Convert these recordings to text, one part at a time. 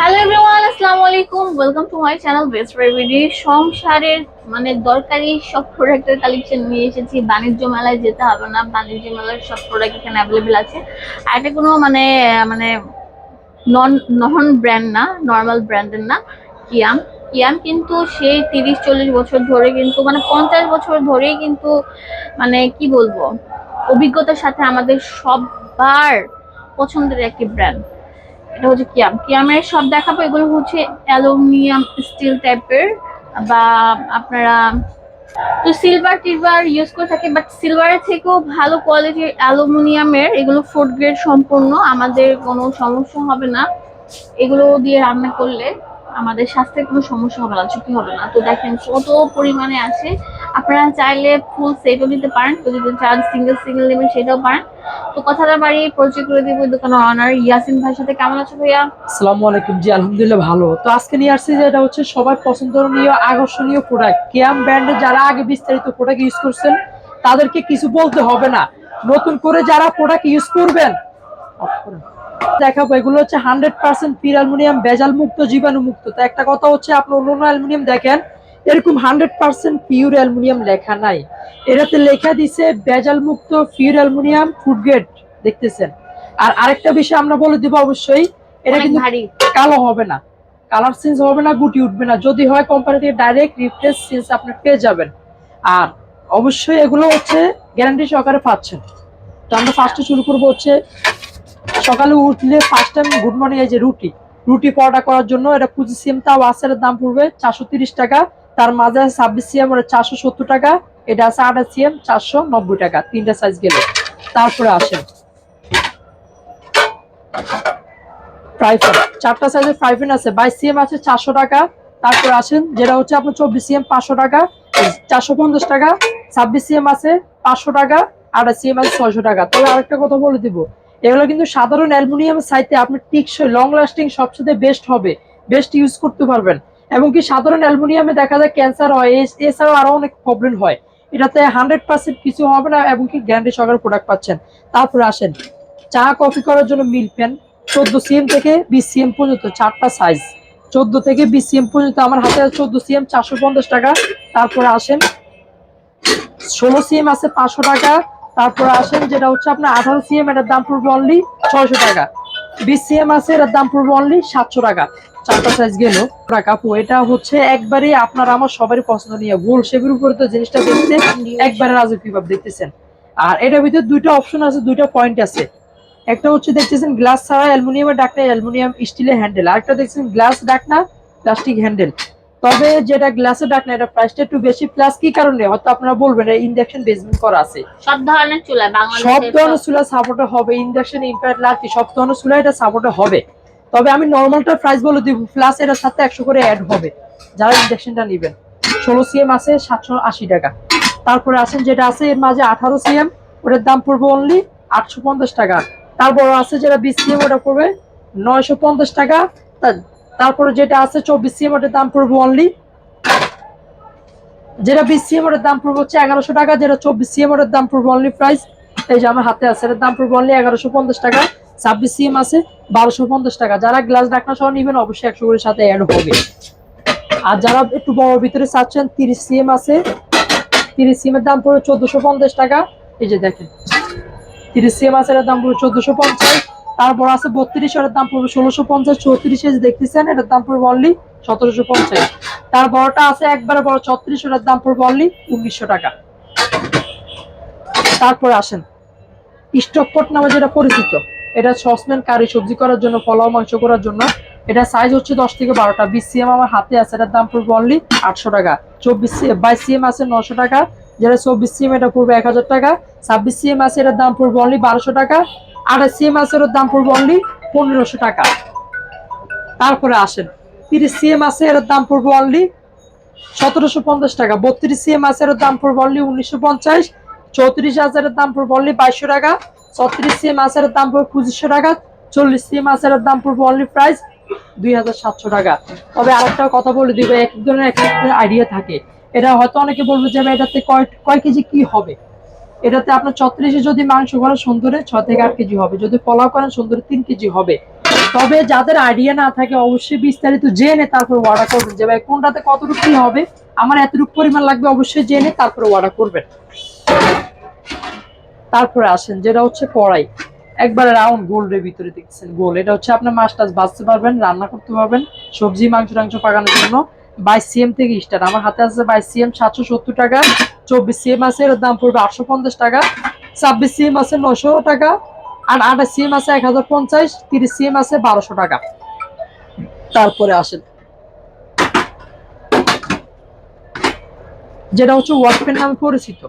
Hello everyone আসসালামু আলাইকুম welcome to my channel best রেভিডি সংসারের মানে দরকারি সব প্রোডাক্টের কালেকশন নিয়ে এসেছি। বাণিজ্য মেলায় যেতে হবে না। বাণিজ্য মেলার সব প্রোডাক্ট এখানে অ্যাভেলেবেল আছে। আর এটা কোনো মানে মানে নন নন ব্র্যান্ড না নর্মাল ব্র্যান্ডের না কিয়াম কিয়াম কিন্তু সেই তিরিশ, চল্লিশ বছর ধরে কিন্তু মানে পঞ্চাশ বছর ধরেই কিন্তু মানে কি বলব, অভিজ্ঞতার সাথে আমাদের সবার পছন্দের একটি ব্র্যান্ড এটা হচ্ছে কিয়াম। কিয়ামের সব দেখাবো, এগুলো হচ্ছে অ্যালুমিনিয়াম স্টিল টাইপের, বা আপনারা তো সিলভার টিলভার ইউজ করে থাকে বাট সিলভারের থেকেও ভালো কোয়ালিটির অ্যালুমিনিয়ামের এগুলো ফুড গ্রেড সম্পূর্ণ, আমাদের কোনো সমস্যা হবে না। এগুলো দিয়ে রান্না করলে আমাদের স্বাস্থ্যের কোনো সমস্যা হবে না, ঝুঁকি হবে না। তো দেখেন কত পরিমাণে আছে। আপনারা চাইলে ফুল সেটও নিতে পারেন। যদি চান সিঙ্গেল সিঙ্গেল নেবেন সেটাও পারেন। তো কথাটা বাড়ি পরিচয় করে দিব দোকানের অনার ইয়াসিন ভাইয়ের সাথে। কেমন আছো ভাইয়া? আসসালামু আলাইকুম জি, আলহামদুলিল্লাহ ভালো। তো আজকে নিয়ে আসছি যে এটা হচ্ছে সবার পছন্দনীয়, আকর্ষণীয় প্রোডাক্ট কেয়াম ব্র্যান্ডে যারা আগে বিস্তারিত প্রোডাক্ট ইউজ করছেন, তাদেরকে কিছু বলতে হবে না। নতুন করে যারা প্রোডাক্ট ইউজ করবেন, দেখাবো, এগুলো হচ্ছে হান্ড্রেড পার্সেন্ট পির অ্যালুমিনিয়াম বেজাল মুক্ত জীবাণু মুক্ত তো একটা কথা হচ্ছে আপনি অন্য অ্যালুমিনিয়াম দেখেন এরকম হান্ড্রেড পার্সেন্ট পিওর অ্যালুমিনিয়াম লেখা নাই। এটাতে লেখা দিছে বেজাল মুক্ত পিওর অ্যালুমিনিয়াম ফুড গ্রেড দেখতেছেন? আর আরেকটা বিষয় আমরা বলে দিব অবশ্যই এটা কিন্তু কালো হবে না। কালার চেঞ্জ হবে না গুটি উঠবে না। যদি হয় কোম্পানি থেকে ডাইরেক্ট রিপ্লেস চেঞ্জ আপনি পেয়ে যাবেন। আর অবশ্যই এগুলো হচ্ছে গ্যারান্টি সহকারে পাচ্ছেন। তো আমরা ফার্স্টে শুরু করব হচ্ছে সকালে উঠলে ফার্স্ট টাইম গুড মর্নিং এই যে রুটি। রুটি পরোটা করার জন্য এটা পঁচিশ সিম তাও আসার দাম পড়বে চারশো তিরিশ টাকা। তার মাঝে আছে ছাব্বিশ সিএম, ওটা চারশো সত্তর টাকা। এটা আছে আঠাশ সিএম, চারশো নব্বই টাকা। তিনটা সাইজ গেলে। তারপরে আসেন। চারটা সাইজের ফ্রাই প্যান আছে। বাইশ সিএম আছে চারশো টাকা। তারপর আসেন, যেটা হচ্ছে আপনার চব্বিশ সিএম পাঁচশো টাকা, চারশো পঞ্চাশ টাকা। ছাব্বিশ সিএম আছে পাঁচশো টাকা, আঠাশ সিএম আছে ছয়শো টাকা। তবে আরেকটা কথা বলে দিব, এগুলো কিন্তু সাধারণ অ্যালুমিনিয়াম সাইতে আপনি টিকসই লং লাস্টিং সবচেয়ে বেস্ট হবে। বেস্ট ইউজ করতে পারবেন। এবং কি সাধারণ অ্যালুমিনিয়ামে দেখা যায় ক্যান্সার হয় এছাড়াও আরও অনেক প্রবলেম হয়। এটাতে হান্ড্রেড পার্সেন্ট কিছু হবে না এবং কি গ্যারান্টি সহকারে প্রোডাক্ট পাচ্ছেন। তারপরে আসেন, চা কফি করার জন্য মিল প্যান চোদ্দ সিএম থেকে বিশ সিএম পর্যন্ত, চারটা সাইজ চোদ্দ থেকে বিশ সিএম পর্যন্ত, আমার হাতে চোদ্দ সিএম চারশো পঞ্চাশ টাকা। তারপরে আসেন, ষোলো সিএম আছে পাঁচশো টাকা। তারপরে আসেন, যেটা হচ্ছে আপনার আঠারো সিএম এটার দাম পড়বে অনলি ছয়শো টাকা। বিশ সিএম আছে এর দাম পড়বে অনলি সাতশো টাকা। চারটা সাইজ গেল। কাপু এটা হচ্ছে একবারে আপনার, আমার সবারই পছন্দনীয় গোল শেপের উপরে তো জিনিসটা দেখতে একবারে রাজকীয় ভাব দেখতেছেন। আর এটার ভিতরে দুইটা অপশন আছে, দুইটা পয়েন্ট আছে। একটা হচ্ছে দেখতেছেন গ্লাস ছাড়া অ্যালুমিনিয়ামের ডাকনা অ্যালুমিনিয়াম স্টিলের হ্যান্ডেল আরেকটা দেখছেন গ্লাস ডাকনা প্লাস্টিক হ্যান্ডেল তবে যেটা গ্লাসের ডাকনা এটা প্রাইসটা একটু বেশি প্লাস কি কারণে? হয়তো আপনারা বলবেন ইন্ডাকশন বেসমেন্ট করা আছে। সব ধরনের চুলা সব ধরনের চুলা সাপোর্টে হবে ইন্ডাকশন ইনভার্ট লাকি সব ধরনের চুলা এটা সাপোর্টে হবে। তবে আমি নর্মালটা প্রাইস বলে দিব প্লাস এটার সাথে একশো করে অ্যাড হবে যারা ইন্ডাকশনটা নেবেন। ষোলো সিএম আছে সাতশো আশি টাকা। তারপরে আছেন যেটা আছে এর মাঝে আঠারো সিএম ওটার দাম পড়বে অনলি আটশো পঞ্চাশ টাকা। তারপর আছে যেটা বিশ সিএম ওটা পড়বে নয়শো পঞ্চাশ টাকা। তারপরে যেটা আছে চব্বিশ সিএম ওটার দাম পড়বে অনলি যেটা বিশ সিএম ওটার দাম পড়বে হচ্ছে এগারোশো টাকা, যেটা চব্বিশ সিএম ওটার দাম পড়বে অনলি প্রাইস এই যে আমার হাতে আছে এটার দাম পড়বে অনলি এগারোশো পঞ্চাশ টাকা। ছাব্বিশ সিএম আছে, বারোশো পঞ্চাশ টাকা। যারা গ্লাস ডাকনা সহ নিবেন, অবশ্যই একশো করে সাথে অ্যাড হবে। আর যারা একটু বড় ভিতরে চাচ্ছেন, তিরিশ সিএম আছে। তিরিশ সিএম এর দাম পড়বে চোদ্দশো পঞ্চাশ টাকা। এই যে দেখেন, তিরিশ সিএম আছে এটার দাম পড়বে চোদ্দশো পঞ্চাশ। তারপর আছে বত্রিশ, এটার দাম পড়বে ষোলোশো পঞ্চাশ, চৌত্রিশ যে দেখতেছেন, এটার দাম পড়বে অনলি সতেরোশো পঞ্চাশ। তার বড়টা আছে একবারে বড় ছত্রিশ ওটার দাম পড়বে অনলি উনিশশো টাকা। তারপর আসেন স্টকপট নামে যেটা পরিচিত, এটা সসম্যান কারি সবজি করার জন্য, পোলাও, মাংস করার জন্য। এটা সাইজ হচ্ছে দশ থেকে বারোটা। বিশ সিএম আমার হাতে আছে, এটার দাম পড়বে অনলি আটশো টাকা। চব্বিশ বাইশ সিএম আছে নশো টাকা। যেটা চব্বিশ সিএম এটা পড়বে এক হাজার টাকা। ছাব্বিশ সিএম আছে, এটার দাম পড়বে অনলি বারোশো টাকা। সিএম আছে এটার দাম পড়বে অনলি পনেরোশো টাকা। তারপরে আসেন, তিরিশ সিএম আছে এর দাম পড়বে অনলি সতেরোশো পঞ্চাশ টাকা, বত্রিশ সিএম আছে এর দাম পড়বে অনলি উনিশশো পঞ্চাশ, চৌত্রিশ হাজারের দাম পড়বে অনলি বাইশশো টাকা, ছত্রিশ সিএম আছে এর দাম পড়বে পঁচিশশো টাকা, চল্লিশ সিএম আছে এর দাম পড়বে অনলি প্রাইস দুই হাজার সাতশো টাকা। তবে আরেকটা কথা বলে দিব, এক এক ধরনের এক আইডিয়া থাকে। এটা হয়তো অনেকে বলবে যে এটাতে কয় কয় কেজি কি হবে? এটাতে আপনার ছত্রিশে যদি মাংস করেন সুন্দরে ছয় থেকে আট কেজি হবে। যদি পোলাও করেন সুন্দরে তিন কেজি হবে। তবে যাদের আইডিয়া না থাকে অবশ্যই বিস্তারিত জেনে তারপর অর্ডার করবেন। যে ভাই, কোনটাতে কতটুকু কি হবে? আমার এতটুকু পরিমাণ লাগবে অবশ্যই জেনে তারপরে অর্ডার করবেন। তারপরে আসেন, যেটা হচ্ছে কড়াই। একবারে রাউন্ড গোল্ডের ভিতরে দেখছেন গোল। এটা হচ্ছে আপনার মাছ টাছ বাঁচতে পারবেন, রান্না করতে পারবেন, সবজি, মাংস, টাংস পাকানোর জন্য। বাইশ সিএম থেকে স্টার্ট আমার হাতে আছে বাইশ সাতশো সত্তর টাকা, চব্বিশ সিএম আছে, এর দাম পড়বে আটশো পঞ্চাশ টাকা, ছাব্বিশ সিএম আছে নশো টাকা, আর আঠাশ সিএম আছে এক হাজার পঞ্চাশ, তিরিশ সিএম আছে বারোশো টাকা। তারপরে আসেন। যেটা হচ্ছে ওয়ার্কপেন নামে পরিচিত।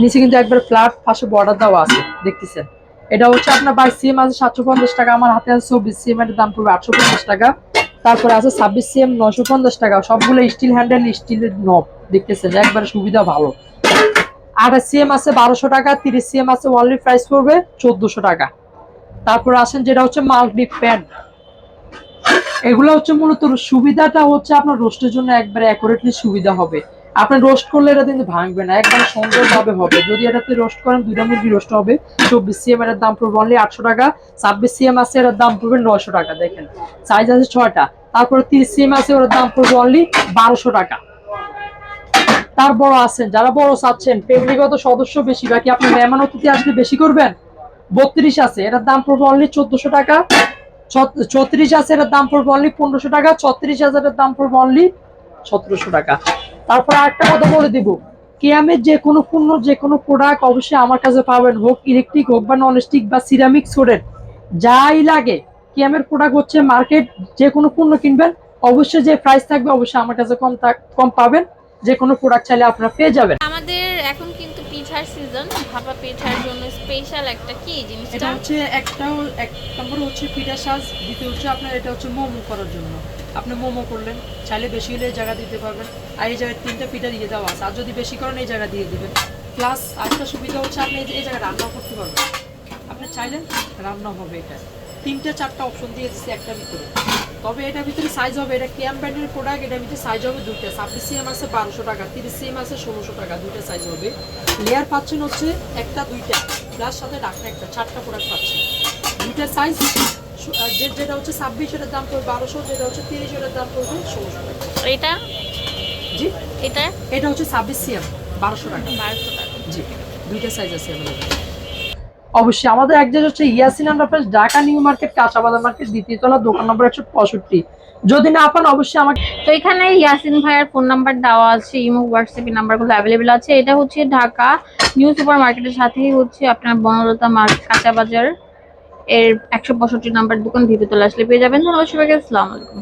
নিচে কিন্তু একবার ফ্ল্যাট পাশে বর্ডার দেওয়া আছে, দেখতেছেন। এটা হচ্ছে আপনার বাইশ সিএম আছে সাতশো পঞ্চাশ টাকা, আমার হাতে আছে চব্বিশ সিএম, এর দাম পড়বে আটশো পঞ্চাশ টাকা। তারপরে আছে ছাব্বিশ সিএম নশো পঞ্চাশ টাকা, সবগুলো স্টিল হ্যান্ডেল স্টিলের নব দেখতেছেন? একবার সুবিধা ভালো। আঠাশ সিএম আছে বারোশো টাকা, তিরিশ সিএম আছে অনলি প্রাইস পড়বে চোদ্দশো টাকা। তারপরে আসেন যেটা হচ্ছে মাল্টি প্যান্ট এগুলো হচ্ছে মূলত সুবিধাটা হচ্ছে আপনার রোস্টের জন্য একবারে অ্যাকুরেটলি সুবিধা হবে। আপনি রোস্ট করলে এটা কিন্তু ভাঙবে না একবারে সুন্দরভাবে হবে। যদি এটাতে রোস্ট করেন, দুইটা মুরগি রোস্ট হবে। চব্বিশ সিএম এর দাম পড়বে অনলি আটশো টাকা, ছাব্বিশ সিএম আছে এর দাম পড়বে নশো টাকা, দেখেন। সাইজ আছে ছয়টা, তারপরে তিরিশ সিএম আছে ওর দাম পড়বে অনলি বারোশো টাকা। তার বড় আছেন, যারা বড় চাচ্ছেন ফ্যামিলিগত সদস্য বেশি বাকি আপনি মেহমান অতিথি আসলে বেশি করবেন? বত্রিশ আছে, এটার দাম পড়বে অনলি চোদ্দশো টাকা। চৌত্রিশ আছে, এটার দাম পড়বে অনলি পনেরোশো টাকা, ছত্রিশ হাজারের দাম পড়বে অনলি সতেরোশো টাকা। তারপর আরেকটা কথা বলে দিব। কেয়ামের যে কোনো পণ্য, যে কোনো প্রোডাক্ট অবশ্যই আমার কাছে পাবেন, হোক ইলেকট্রিক হোক বা ননস্টিক বা সিরামিক সোডের, যাই লাগে, কেয়ামের প্রোডাক্ট হচ্ছে মার্কেট যে কোনো পণ্য কিনবেন, অবশ্যই যে প্রাইস থাকবে অবশ্যই আমার কাছে কম কম পাবেন, যে কোনো প্রোডাক্ট চাইলে আপনারা পেয়ে যাবেন। আমাদের এখন কিন্তু পিঠার সিজন ভাপা পিঠার জন্য স্পেশাল একটা কি জিনিসটা এটা হচ্ছে একটাও এক নম্বর হচ্ছে পিঠা সাজ দ্বিতীয় হচ্ছে আপনার এটা হচ্ছে মোমো করার জন্য। আপনি মোমো করলেন চাইলে বেশি হলে এই জায়গা দিতে পারবেন। আর এই জায়গায় তিনটা পিঠা দিয়ে দেওয়া আছে। আর যদি বেশি করেন এই জায়গা দিয়ে দিবেন। প্লাস আরেকটা সুবিধা হচ্ছে আপনি এই জায়গায় রান্না করতে পারবেন। আপনি চাইলেন রান্না হবে এটা। তিনটা চারটা অপশন দিয়ে দিচ্ছি একটা ভিতরে। তবে এটার ভিতরে সাইজ হবে এটা ক্যাম ব্র্যান্ডের প্রোডাক্ট এটার ভিতরে সাইজ হবে দুইটা। ছাব্বিশ সিএম আছে বারোশো টাকা তিরিশ সিএম আছে ষোলোশো টাকা দুইটা সাইজ হবে। লেয়ার পাচ্ছেন হচ্ছে একটা দুইটা প্লাস সাথে ডাক্তার একটা চারটা প্রোডাক্ট পাচ্ছেন। দুইটা সাইজ যে যেটা হচ্ছে ছাব্বিশ এটার দাম পড়বে বারোশো যেটা হচ্ছে তিরিশ এটার দাম পড়বে ষোলোশো টাকা। এটা? জি? এটা? এটা হচ্ছে ছাব্বিশ সিএম বারোশো টাকা। বারোশো টাকা। জি দুইটা সাইজ আছে available। অবশ্যই। আমাদের অ্যাড্রেস হচ্ছে Yasin underpass Dhaka New Market কাঁচাবাজার market, দ্বিতীয় তলা, দোকান নম্বর একশো পঁয়ষট্টি। যদি না পান, অবশ্যই আমাকে তো এখানে ইয়াসিন ভাইয়ার ফোন নাম্বার দেওয়া আছে, ইমো হোয়াটসঅ্যাপ নাম্বারগুলো অ্যাভেলেবেল আছে। এটা হচ্ছে ঢাকা নিউ সুপার মার্কেটের সাথেই হচ্ছে আপনার বনলতা মার্কেট কাঁচা বাজার। এর একশো পঁয়ষট্টি নাম্বার দোকান, দ্বিতীয় তলা আসলে পেয়ে যাবেন। ধন্যবাদ সবাইকে, আসসালামু আলাইকুম।